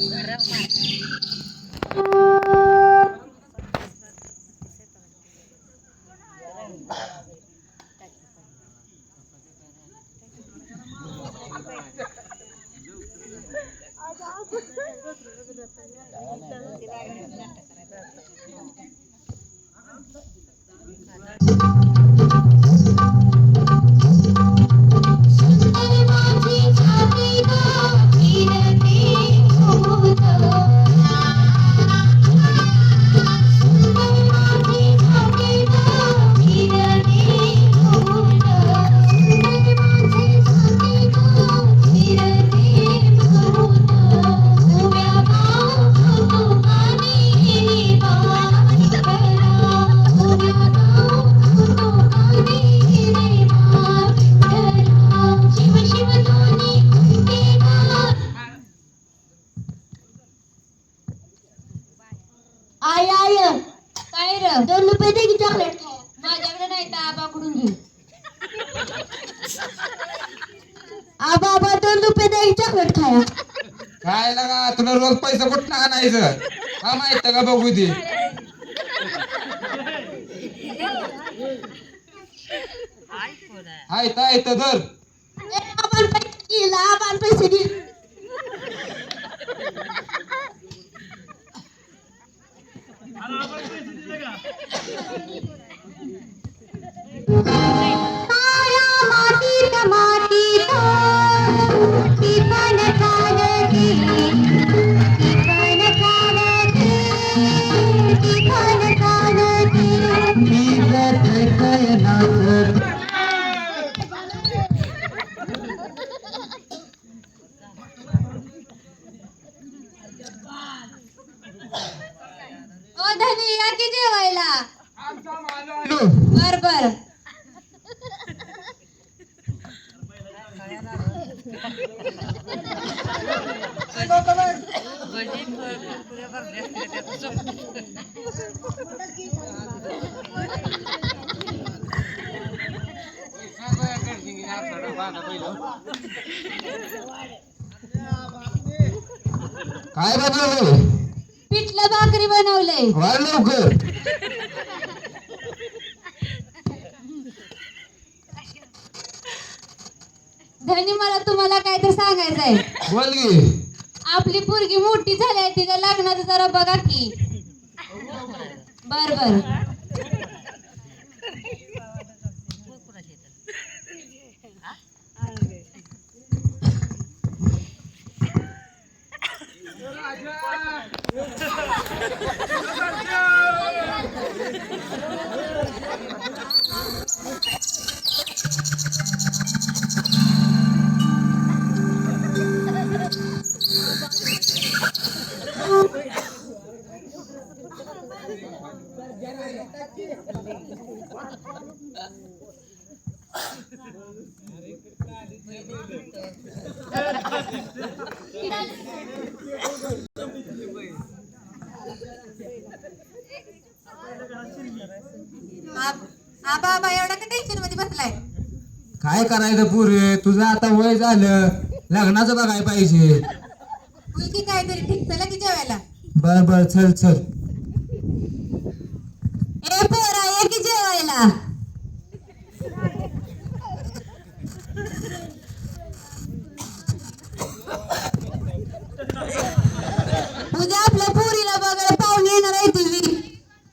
Thank you. पैसा कुठं आणायचं? का माहीत का? बघू दे. हाय ताय तर धर. ए, पैसे काय बदललं पिठलं भाकरी बनवलंय. वाढ लवकर. धनी मला तुम्हाला काय तर सांगायचंय बोल की. आपली पोरगी मोठी झाली आहे तिच्या लग्नाचं जरा बघा की. बर बर. आबा आबा एवढा का टेन्शनमध्ये बसलाय? काय करायचं पुरे? तुझं आता वय झालं. लग्नाचं बघाय पाहिजे. मुलगी काहीतरी ठीक चला की जेवायला? बर बर चल चल ए पोरा जेवायला उद्या आपल्या पोरीला बघायला पाहुणे येणार आहे तुझी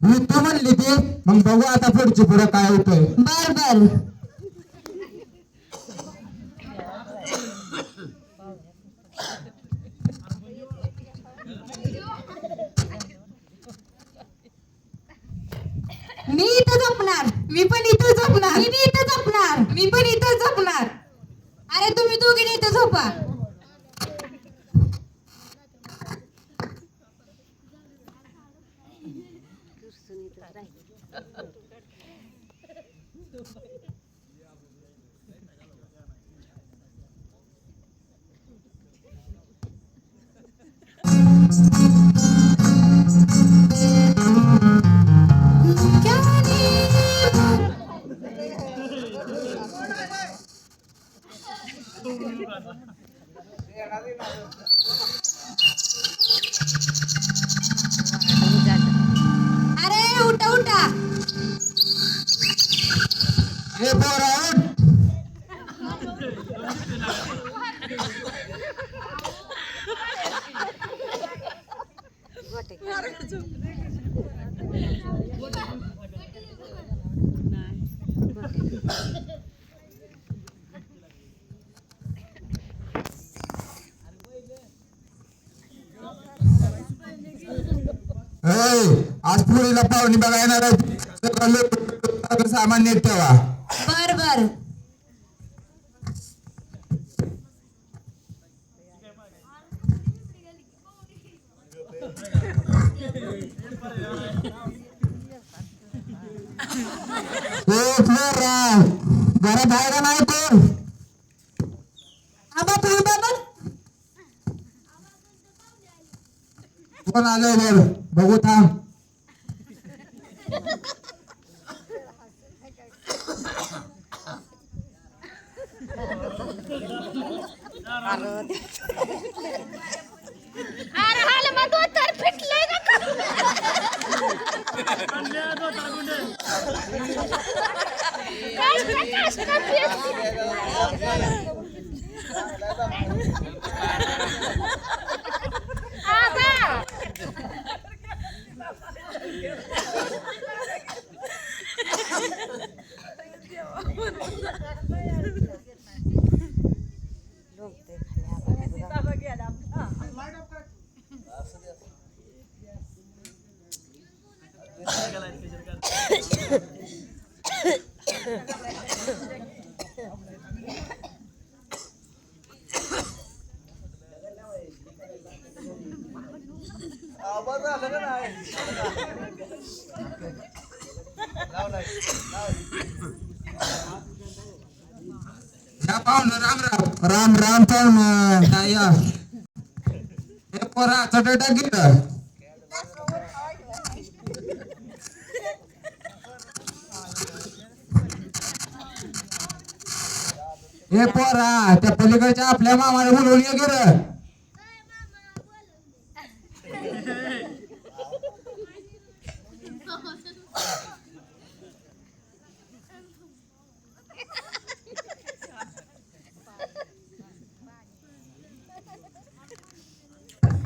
मी तू म्हणली ते मग बघू आता पुढची पुढं काय होतंय. बर बर. मी पण इथं झोपणार. मी इथं झोपणार. मी पण इथं झोपणार. अरे तुम्ही दोघी इथं झोपा. पुरीला पाहुणी बघा येणार आहे. सगळं सामान नीट ठेवा. बर बर. आहे का नाही कोण आबा बघ कोण आलंय बोल बघू थांब. अरे या पाहुणं राम राम. राम राम पाहुणं या, या? हे पोरा चटटा गेलं हे पोरा त्या पलीकडच्या आपल्या मामाला बोलवून ये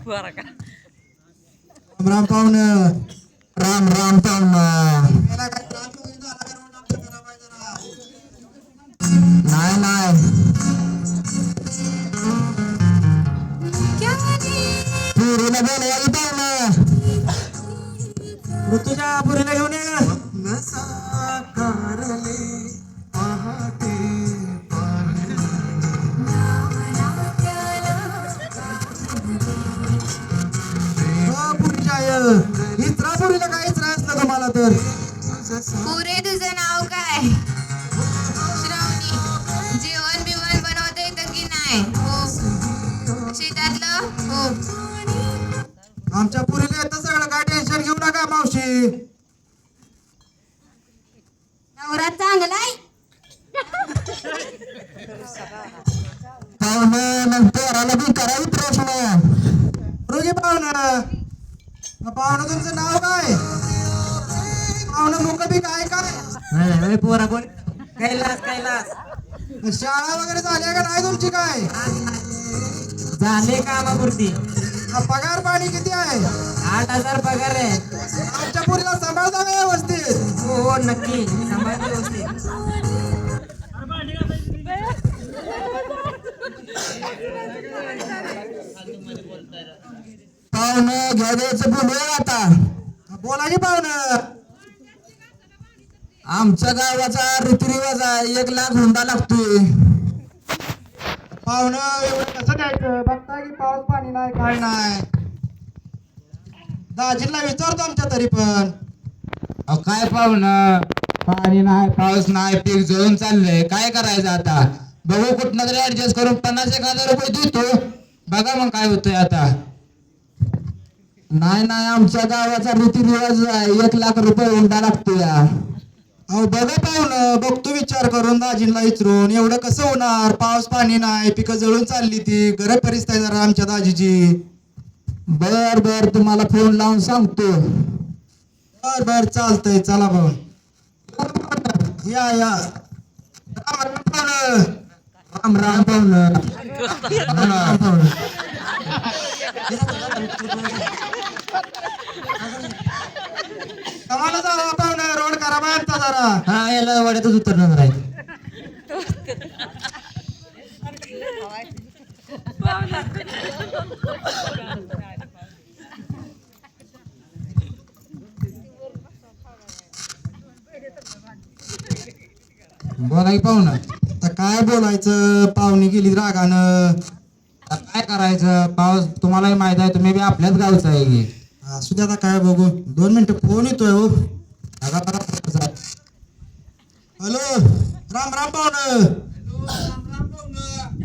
गेलं राम राम पाहुणं राम राम पाहुणं नाही नाही पुरीला बोलवायला पाहुणं ऋतुच्या पुरीला घेऊन ये असलं का मला तर पुरे तुझं नाव काय? श्रावणी जेवण बिवण बनवता येतं की नाही? हो. शेतातलं? हो. आमच्या पुरीला येतं सगळं काय टेन्शन घेऊ नका मावशी. नवरा चांगलाय पाहुणं बी करावी प्रश्न. रोगी पाहुणं पाहुणं तुमचं नाव काय? पाहुणं मुक बी काय काय? पोरा बोल कैलास कैलास. शाळा वगैरे झाल्या का नाही तुमची काय? झाले कामापुरती. पगार पाणी किती आहे? आठ हजार पगार आहे. आमच्या पुरीला सांभाळता का व्यवस्थित? हो हो नक्की. सांभाळ व्यवस्थित. पाहुणं घ्या द्यायचं बोलूया आता. बोला की पाहुणं. आमच्या गावाचा रीतिरिवाज आहे एक लाख हुंडा लागतोय. पाहुणं एवढं कसं द्यायचं? बघता की पाऊस पाणी नाही काय नाही. विचारतो आमच्या तरी पण. अहो काय पाहुणं? पाणी नाही पाऊस नाही पीक जळून चाललंय. काय करायचं आता? बघू कुठनं तरी ऍडजस्ट करून पन्नास एक हजार रुपये देतो. बघा मग काय होतंय आता. नाही नाही आमच्या गावाचा रीतिरिवाज आहे. एक लाख रुपये हुंडा लागतो या अहो बघा पाहुणं बघतो विचार करून दाजींना विचारून एवढं कसं होणार? पाऊस पाणी नाही पिकं जळून चालली ती. गरज परिस्थिती जरा आमच्या दाजीची. बर बर तुम्हाला फोन लावून सांगतो. बर बर चालतंय चला भाऊ. या या. राम राम पाहुणं. राम राम पाहुणं. आम्हाला रोड करा बाहेरचा जरा. हा याला वाड्यातच उतरणार आहे. बोलाय पाहुणा. तर आता काय बोलायचं? पाहुणी गेली रागानं. आता काय करायचं? पाऊस तुम्हालाही माहीत आहे तुम्ही बी आपल्याच गावचं आहे. की असू दे आता काय बघू. दोन मिनिटं फोन येतोय हो. बघा बघा हॅलो राम राम पाहुण.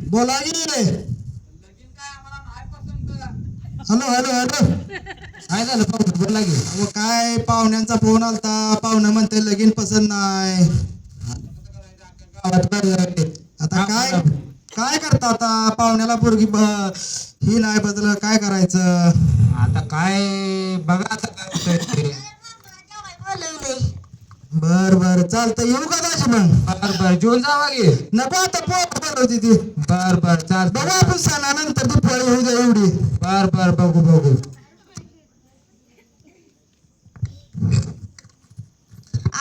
बोला की. Hello hello hello. काय झालं पाहुण? बोला की. अहो काय पाहुण्यांचा फोन आलता. पाहुणं म्हणते लगीन पसंत नाही. आता काय? काय करता आता? पाहुण्याला पोरगी ब- ही नाही बदल काय करायचं? आता काय? बघा आता काय होतंय ते. बर बर. चालतं येऊ का दाजी मग? बर बर. जेवून जावा की. नको आता पोट बोलवती ती. बर बर. चाल बघू आपण सणानंतर ती फळ येऊ द्या एवढी. बर बर. बघू बघू.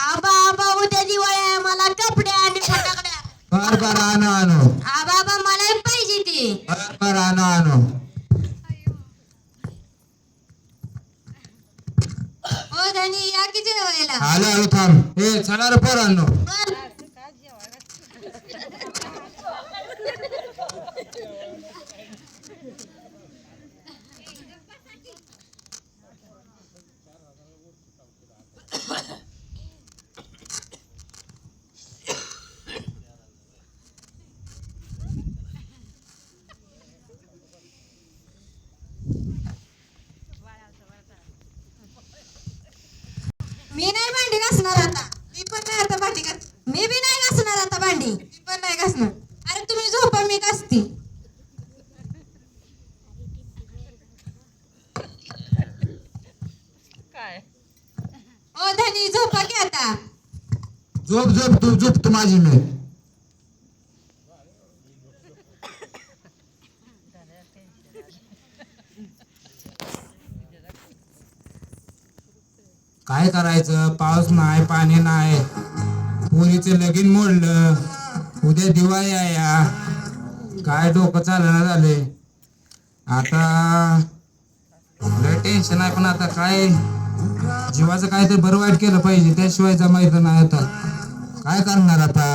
आबा आबा उद्या दिवाळी आहे. मला कपडे आणि फटाकड्या बर बर आणू आणू आबा आबा मला पाहिजे ती. बर बर आणू आणू ओ धनी या की जेवायला आलो आलो थांब. ए चला रे पोरांनो मी नाही भांडी घासणार आता मी पण नाही आता भांडी घास मी बी नाही घासणार आता भांडी मी पण नाही घासणार अरे तुम्ही झोपा मी घासती ओ धनी झोपा की आता झोप झोप तू झोप तू माझी मी काय करायचं? पाऊस नाही पाणी नाही. पोरीचं लगीन मोडलं. उद्या दिवाळी आहे या. काय डोकं चालना झाले आता लय टेन्शन आहे पण आता काय? जीवाचं काय तर बरं वाईट केलं पाहिजे. त्याशिवाय जमायचं नाही आता. काय करणार आता?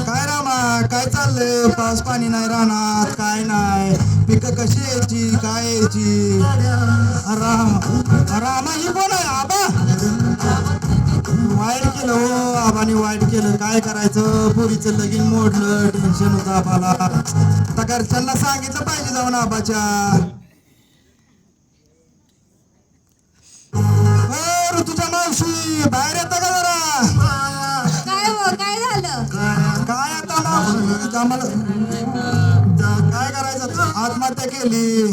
काय रामा? काय चाललंय? पाऊस पाणी नाही राहणार काय नाही. पिकं कशी यायची काय यायची? राम रामा ही कोण आहे आबा. वाईट केलं हो आबाने वाईट केलं. काय करायचं? पोरीचं लगीन मोडलं टेन्शन होतं आबाला. आता घरच्यांना सांगितलं पाहिजे जाऊन आबाच्या. ऋतुच्या मावशी बाहेर येता का जरा? काय हो काय झालं? काय आता मावशी? आत्महत्या केली.